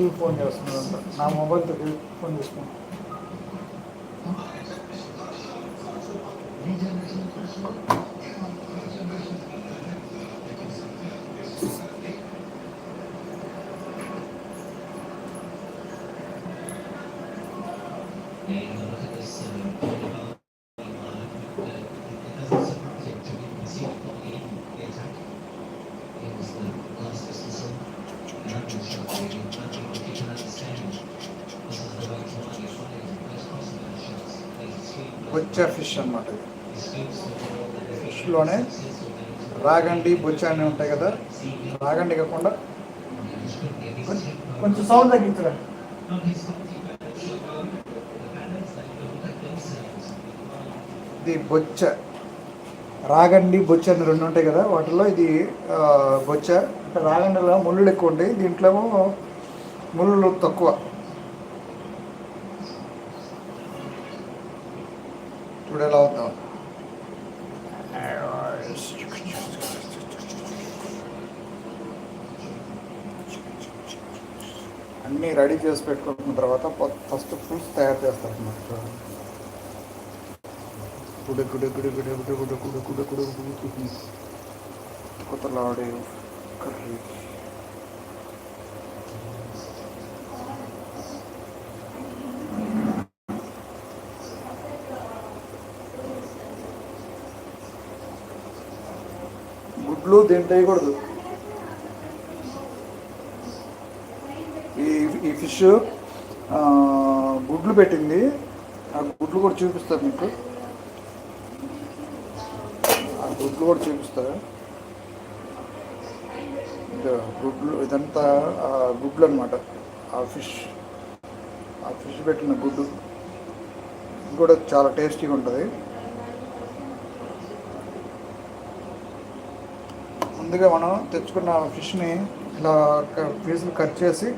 దిగి ఫోన్ చేస్తున్నాడంట నా మొబైల్తో దిగి ఫోన్ చేసుకున్నాను Thank you. బొచ్చా ఫిష్ అనమాట ఫిష్లోనే రాగండి బొచ్చా అని ఉంటాయి కదా. రాగండి కాకుండా కొంచెం- సౌండ్ తగ్గించరా? ఇది బొచ్చ రాగండి బొచ్చ అని రెండు ఉంటాయి కదా. వాటిలో ఇది బొచ్చ అంటే రాగండిలో ముళ్ళు ఎక్కువ ఉంటాయి. దీంట్లో ముళ్ళు తక్కువ. చూడు ఎలా అవుతాం అన్నీ రెడీ చేసి పెట్టుకున్న తర్వాత ఫస్ట్ ఫ్రూట్స్ తయారు చేస్తారు అన్నమాట గుడి గుడి గుడి గుడి గుడి గుడి గుడి గుడి గుడి గుడి గుడి కొత్తలాడే కర్రీ దీంట్లో వేయకూడదు ఈ ఈ ఫిష్ గుడ్లు పెట్టింది. ఆ గుడ్లు కూడా చూపిస్తారు మీకు. ఆ గుడ్లు కూడా చూపిస్తారు గుడ్లు ఇదంతా ఆ గుడ్లు అనమాట ఆ ఫిష్ ఆ ఫిష్ పెట్టిన గుడ్డు. కూడా చాలా టేస్టీగా ఉంటుంది. ముందుగా మనం తెచ్చుకున్న ఫిష్ని ఇలా పీసులు కట్ చేసి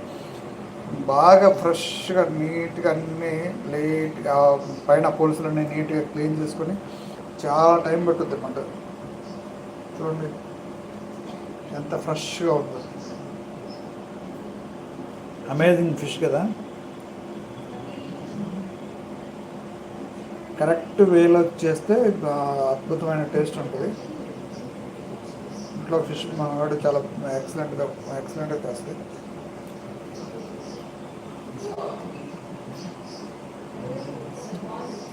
బాగా ఫ్రెష్గా నీట్గా అన్నీ లేట్గా పైన పులుసులన్నీ నీట్గా క్లీన్ చేసుకొని చాలా టైం పట్టుద్ది అన్నమాట చూడండి ఎంత ఫ్రెష్గా ఉందో. అమేజింగ్ ఫిష్ కదా? కరెక్ట్ వేలో చేస్తే అద్భుతమైన టేస్ట్ ఉంటుంది. ఇంట్లో ఫిష్ మనవాడు చాలా ఎక్సలెంట్గా ఎక్సలెంట్గా చేస్తుంది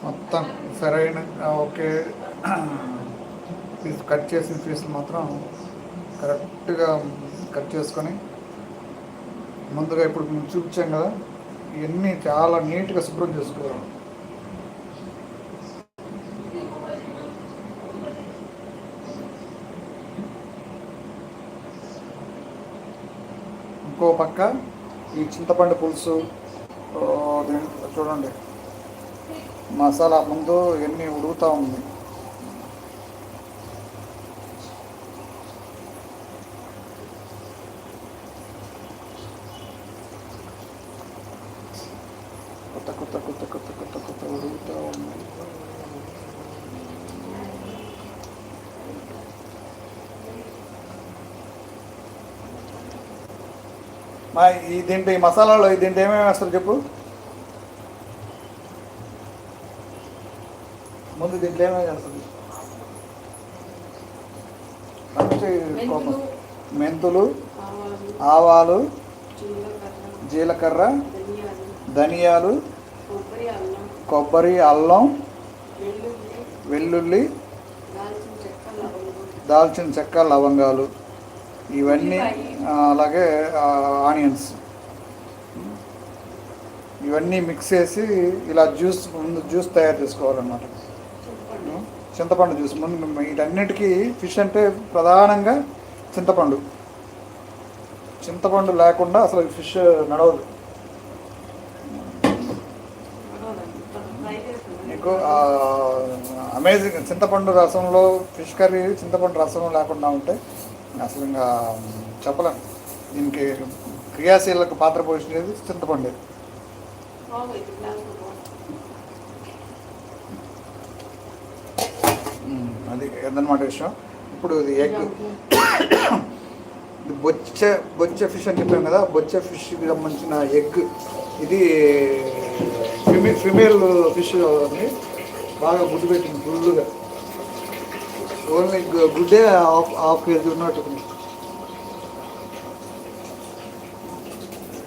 మొత్తం సరైన ఓకే. పీస్ కట్ చేసిన పీసులు మాత్రం కరెక్ట్గా కట్ చేసుకొని ముందుగా ఇప్పుడు మేము చూపించాం కదా ఇవన్నీ చాలా నీట్గా శుభ్రం చేసుకోవాలి ఇంకో పక్క ఈ చింతపండు పులుసు చూడండి. మసాలా ముందు ఎన్ని ఉడుగుతూ ఉంది కొత్త కొత్త కొత్త కొత్త కొత్త కొత్త ఉడుకుతూ ఉంది మా ఈ దీంట్లో ఈ మసాలాలో దీంట్లో ఏమేమి వేస్తారు చెప్పు? ముందు దీంట్లో ఏమేమి వేస్తుంది మెంతులు, ఆవాలు జీలకర్ర ధనియాలు కొబ్బరి అల్లం వెల్లుల్లి దాల్చిన చెక్క లవంగాలు. ఇవన్నీ అలాగే ఆనియన్స్. ఇవన్నీ మిక్స్ చేసి ఇలా జ్యూస్ ముందు జ్యూస్ తయారు చేసుకోవాలన్నమాట. చింతపండు జ్యూస్ ముందు వీటన్నిటికీ ఫిష్ అంటే ప్రధానంగా చింతపండు. చింతపండు లేకుండా అసలు ఫిష్ నడవదు. మీకు అమేజింగ్ చింతపండు రసంలో ఫిష్ కర్రీ చింతపండు రసం లేకుండా ఉంటే అసలు ఇంకా చెప్పలేం దీనికి క్రియాశీలకు పాత్ర పోషించేది చింతపండు. అది అదనమాట విషయం ఇప్పుడు ఇది ఎగ్. బొచ్చ బొచ్చే బొచ్చే ఫిష్ అని చెప్పాం కదా బొచ్చే ఫిష్కి సంబంధించిన ఎగ్. ఇది ఫిమే ఫిమేల్ ఫిష్ అని బాగా గుడ్డు పెట్టింది ఫుల్గా ఓన్లీ గుడ్డే హాఫ్ హాఫ్ కేజీ ఉన్నట్టు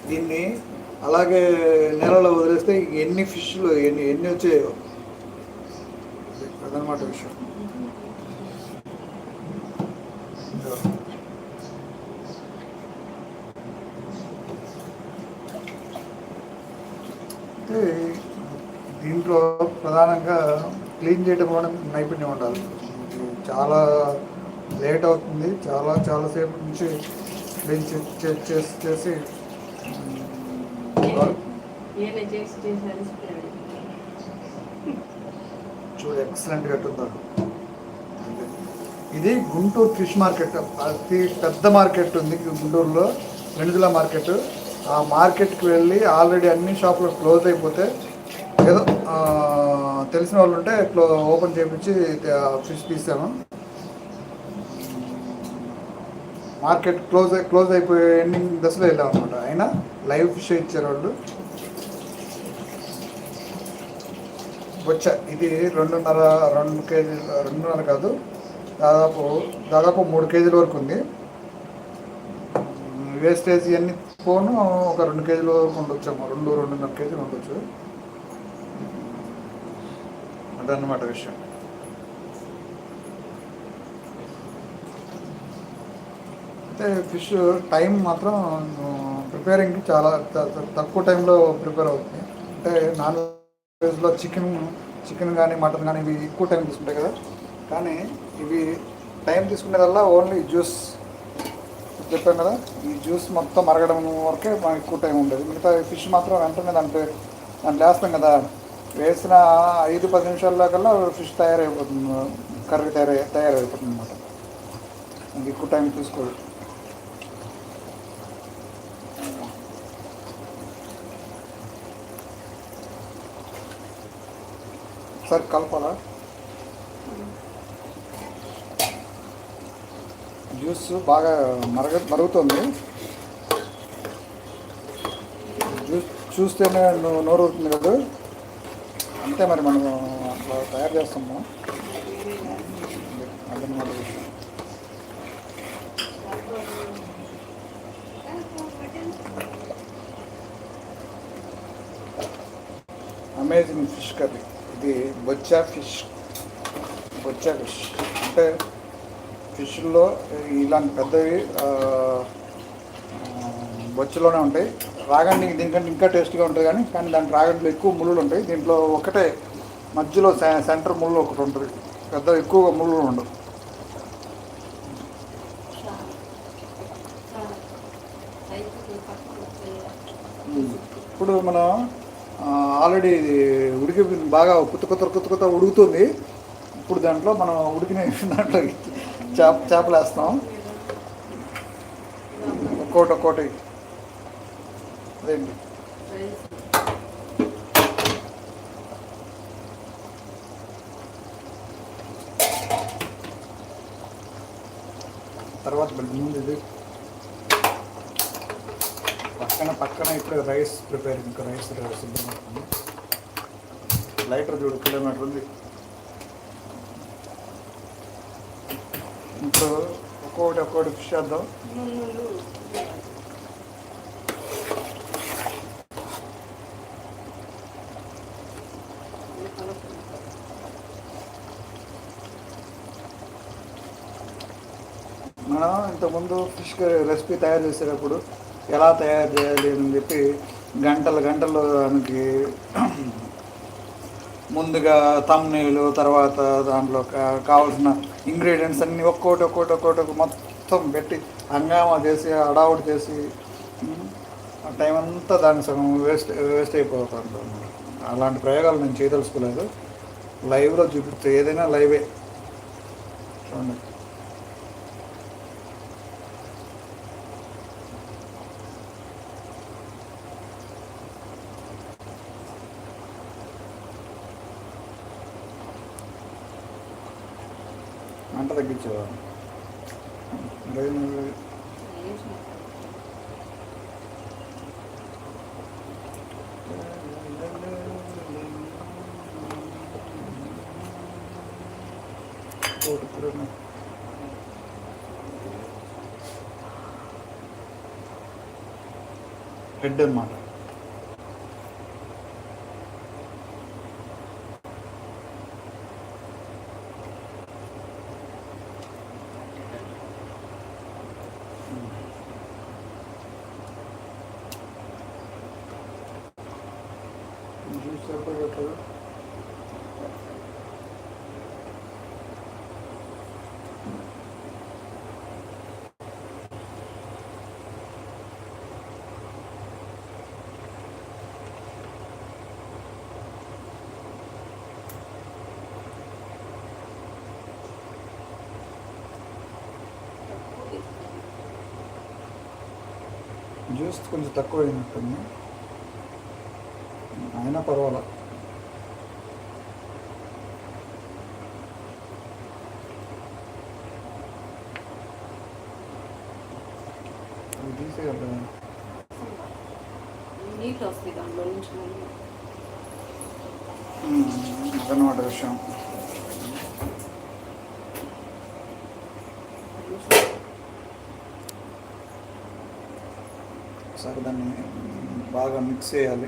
దీన్ని అలాగే నెలలో వదిలేస్తే ఎన్ని ఫిష్లు ఎన్ని ఎన్ని వచ్చాయో. అదనమాట విషయం. దీంట్లో ప్రధానంగా క్లీన్ చేయడం కూడా నైపుణ్యం ఉండాలి. చాలా లేట్ అవుతుంది. చాలా చాలాసేపు నుంచి క్లీన్ చేసి చేసి ఉమ్, ఏమే చేసి చేసి అలసిపోయాడు చూడు ఎక్సలెంట్ కట్టున్నారు ఇది గుంటూరు ఫిష్ మార్కెట్. అతి పెద్ద మార్కెట్ ఉంది గుంటూరులో రెండుదల మార్కెట్. ఆ మార్కెట్కి వెళ్ళి ఆల్రెడీ అన్ని షాపులు క్లోజ్ అయిపోతే ఏదో తెలిసిన వాళ్ళు ఉంటే క్లో ఓపెన్ చేయించి ఫిష్ తీసాను మార్కెట్ క్లోజ్ అయి- క్లోజ్ అయిపోయే ఎండింగ్ దశలో వెళ్ళాం అనమాట అయినా లైవ్ ఫిష్ ఇచ్చారు వాళ్ళు. బొచ్చ ఇది రెండున్నర రెండు కేజీలు రెండున్నర కాదు దాదాపు దాదాపు మూడు కేజీల వరకు ఉంది. వేస్టేజ్ అన్ని పోను ఒక రెండు కేజీల వరకు ఉండొచ్చేమో రెండు రెండున్నర కేజీలు ఉండొచ్చు. అదన్నమాట విషయం. అయితే ఫిష్ టైం మాత్రం ప్రిపేరింగ్కి చాలా తక్కువ టైంలో ప్రిపేర్ అవుతుంది. అంటే నాన్ వెజ్లో చికెన్ చికెన్ కానీ మటన్ కానీ ఇవి ఎక్కువ టైం తీసుకుంటాయి కదా. కానీ ఇవి టైం తీసుకునేదల్లా ఓన్లీ జ్యూస్. చెప్పాం కదా ఈ జ్యూస్ మొత్తం మరగడం వరకే మనకి ఎక్కువ టైం ఉండేది. మిగతా ఫిష్ మాత్రం వెంటనే దాంట్లో దాంట్లో వేస్తాం కదా. వేసిన ఐదు పది నిమిషాల్లో కల్లా ఫిష్ తయారైపోతుంది కర్రీ తయారై తయారైపోతుంది అనమాట ఎక్కువ టైం తీసుకోదు సార్ కలపాలా జ్యూస్ బాగా మరగ మరుగుతుంది. జ్యూస్ చూస్తేనే నోరు అవుతుంది కదా? అంతే మరి మనం అట్లా తయారు చేస్తాము అదనమాట అమేజింగ్ ఫిష్ కర్రీ ఇది బొచ్చా ఫిష్. బొచ్చా ఫిష్. అంటే ఫిష్లో ఇలాంటి పెద్దవి బొచ్చులోనే ఉంటాయి. రాగండి దీనికంటే ఇంకా టేస్ట్గా ఉంటుంది కానీ కానీ దాని రాగండిలో ఎక్కువ ముళ్ళు ఉంటాయి. దీంట్లో ఒకటే మధ్యలో సెంటర్ ముళ్ళు ఒకటి ఉంటుంది. పెద్ద ఎక్కువగా ముళ్ళు ఉండవు. ఇప్పుడు మనం ఆల్రెడీ ఇది ఉడికి బాగా కొత్త కొత్త కొత్త కొత్త ఉడుకుతుంది. ఇప్పుడు దాంట్లో మనం ఉడికిన దాంట్లో చేప చేపలు వేస్తాం ఒక్కోటి ఒక్కోటి. అదేంటి? తర్వాత ముందు ఇది. పక్కన పక్కన ఇప్పుడు రైస్ ప్రిపేర్ ఇంకా రైస్ సిద్ధమవుతుంది లైటర్ చూడు కిలోమీటర్ ఉంది ఇప్పుడు ఒక్కొక్కటి ఒక్కొక్కటి ఫిష్ చేద్దాం. మనం ఇంతకుముందు ఫిష్ రెసిపీ తయారు చేసేటప్పుడు ఎలా తయారు చేయాలి అని చెప్పి గంటలు గంటలు దానికి ముందుగా తమ్నీలు తర్వాత దాంట్లో కావాల్సిన ఇంగ్రీడియంట్స్ అన్నీ ఒక్కోటి ఒక్కోటి ఒక్కోటి మొత్తం పెట్టి హంగామా చేసి అడావుడు చేసి ఆ టైం అంతా దాని సగం వేస్ట్ వేస్ట్ అయిపోతుంది అలాంటి ప్రయోగాలు నేను చేయదలుచుకోలేదు. లైవ్లో చూపిస్తే ఏదైనా లైవే చూడండి. మంట తగ్గించేవా నిమిషం హెడ్ అన్నమాట జ్యూస్ ఎప్పుడు పెట్టదు జ్యూస్ కొంచెం తక్కువ అయినట్టుంది అయినా పర్వాలా? తీసేయాలి నీళ్ళు వస్తాయి దాంట్లో నుంచి అదనమాట విషయం. ఒకసారి దాన్ని బాగా మిక్స్ చేయాలి.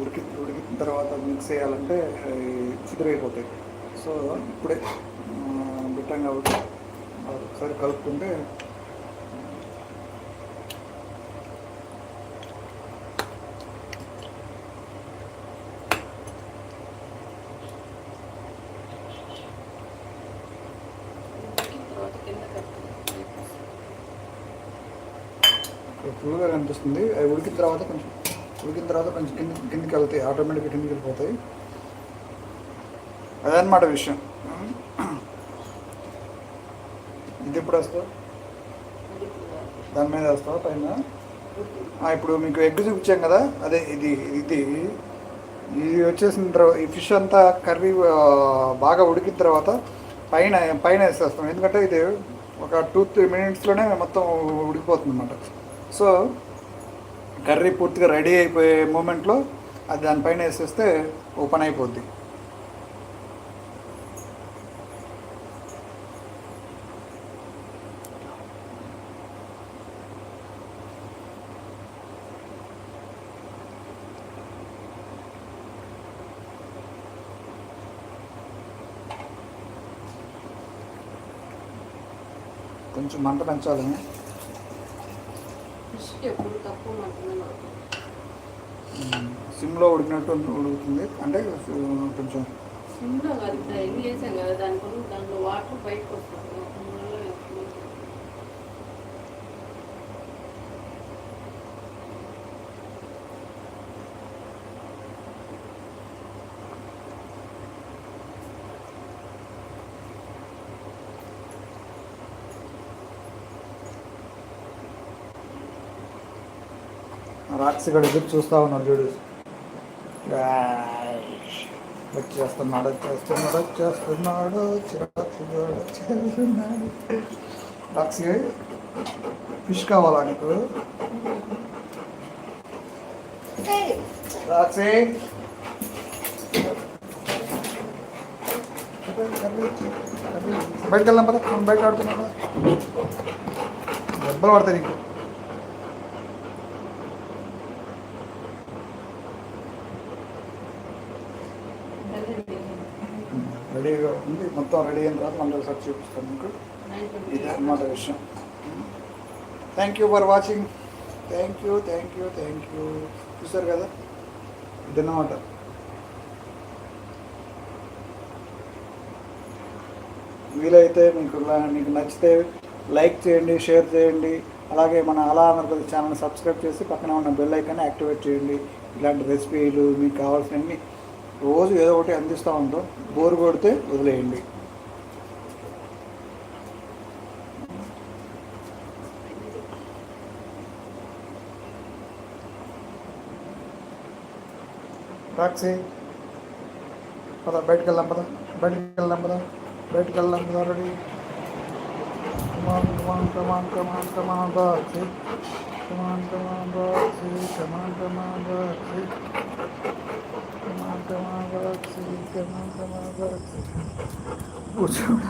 ఉడికి ఉడికిన తర్వాత మిక్స్ చేయాలంటే చిదిరైపోతాయి. సో ఇప్పుడే బిట్టం కాబట్టి ఒకసారి కలుపుకుంటే ఫుల్గా కనిపిస్తుంది అవి ఉడికిన తర్వాత కొంచెం ఉడికిన తర్వాత కొంచెం కింద కిందికి వెళ్తాయి. ఆటోమేటిక్గా కిందికి వెళ్ళిపోతాయి. అదనమాట విషయం. ఇది ఎప్పుడు వస్తావు? దాని మీద వేస్తావా పైన? ఇప్పుడు మీకు ఎగ్ చూపించాం కదా? అదే ఇది ఇది ఇది. వచ్చేసిన తర్వాత ఈ ఫిష్ అంతా కర్రీ బాగా ఉడికిన తర్వాత పైన పైన వేసేస్తాం. ఎందుకంటే ఇది ఒక టూ త్రీ మినిట్స్లోనే మొత్తం ఉడికిపోతుంది అన్నమాట సో కర్రీ పూర్తిగా రెడీ అయిపోయే మూమెంట్లో అది దానిపైన వేసేస్తే ఓపెన్ అయిపోద్ది. కొంచెం మంట పెంచాలి. ఎప్పుడు తక్కువ సిమ్లో ఉడికినట్టు ఉడుకుతుంది. అంటే కొంచెం సిమ్లో కాదు ఇప్పుడు ఎన్ని చేసాం కదా దాని కొరకు దాంట్లో వాటర్ బయటకు వస్తుంది అందువల్ల ఎక్కువ రాక్షసుడు ఎదురు చూస్తూ ఉన్నాడు చూడు. వచ్చేస్తున్నాడు వచ్చేస్తున్నాడు వచ్చేస్తున్నాడు వచ్చేస్తున్నాడు రాక్సీ ఫిష్ కావాలా నీకు? రాక్షి బయటకు వెళ్దాం పద బయట ఆడుతున్నాడు దెబ్బలు పడతాయి నీకు. రెడీగా ఉంది. మొత్తం రెడీ అయిన తర్వాత మళ్ళీ ఒకసారి చూపిస్తాను మీకు ఇది అన్నమాట విషయం. Thank you for watching thank you thank you thank you చూసారు కదా? ఇదన్నమాట. వీలైతే మీకు మీకు నచ్చితే లైక్ చేయండి షేర్ చేయండి. అలాగే మన అలా ఆంధ్రప్రదేశ్ ఛానల్ సబ్స్క్రైబ్ చేసి పక్కన ఉన్న బెల్ ఐకాన్ యాక్టివేట్ చేయండి. ఇలాంటి రెసిపీలు మీకు కావాల్సినవి రోజు ఏదో ఒకటి అందిస్తూ ఉంటాం. బోరు కొడితే వదిలేయండి. టాక్సీ పదా బయటకు వెళ్దాం పద. బయటకు వెళ్దాం పద బయటకు వెళ్దాం పద ready come on come on come on come on come on taxi come on come on taxi come on come on taxi కూర్చోడు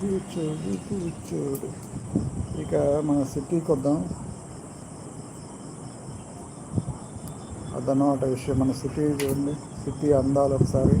కూర్చోడు కూర్చోడు ఇక మన సిటీకి వద్దాం. అదన్నమాట విషయం. మన సిటీ చూడండి. సిటీ అందాలు ఒకసారి.